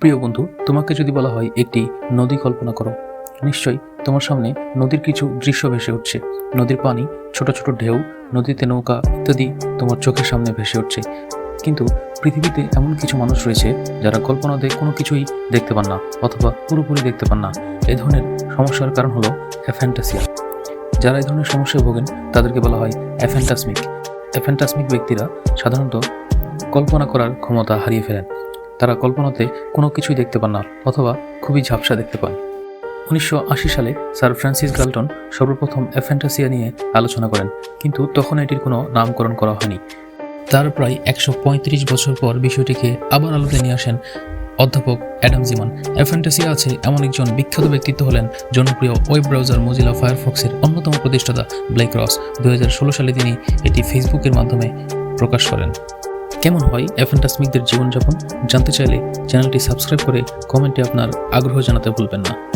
প্রিয় বন্ধু, তোমাকে যদি বলা হয় একটি নদী কল্পনা করো, নিশ্চয়ই তোমার সামনে নদীর কিছু দৃশ্য ভেসে উঠছে। নদীর পানি, ছোট ছোট ঢেউ, নদীতে নৌকা ইত্যাদি তোমার চোখের সামনে ভেসে উঠছে। কিন্তু পৃথিবীতে এমন কিছু মানুষ রয়েছে যারা কল্পনাতে কোনো কিছুই দেখতে পান না অথবা পুরোপুরি দেখতে পান না। এ ধরনের সমস্যার কারণ হলো অ্যাফ্যান্টাসিয়া। যারা এই ধরনের সমস্যায় ভোগেন, তাদেরকে বলা হয় অ্যাফ্যান্টাসমিক। অ্যাফ্যান্টাসমিক ব্যক্তিরা সাধারণত কল্পনা করার ক্ষমতা হারিয়ে ফেলেন। তারা কল্পনাতে কোনো কিছুই দেখতে পান না, অথবা খুবই ঝাপসা দেখতে পান। উনিশশো আশি সালে স্যার ফ্রান্সিস গালটন সর্বপ্রথম অ্যাফ্যান্টাসিয়া নিয়ে আলোচনা করেন, কিন্তু তখন এটির কোনো নামকরণ করা হয়নি। তার প্রায় একশো পঁয়ত্রিশ বছর পর বিষয়টিকে আবার আলোতে নিয়ে আসেন অধ্যাপক অ্যাডাম জিমান। অ্যাফ্যান্টাসিয়া আছে এমন একজন বিখ্যাত ব্যক্তিত্ব হলেন জনপ্রিয় ওয়েব ব্রাউজার মজিলা ফায়ারফক্সের অন্যতম প্রতিষ্ঠাতা ব্ল্যাক রস। দুহাজার ষোলো সালে তিনি এটি ফেসবুকের মাধ্যমে প্রকাশ করেন। কেমন হয় অ্যাফেন্টাসমিকদের জীবনযাপন জানতে চাইলে চ্যানেলটি সাবস্ক্রাইব করে কমেন্টে আপনার আগ্রহ জানাতে ভুলবেন না।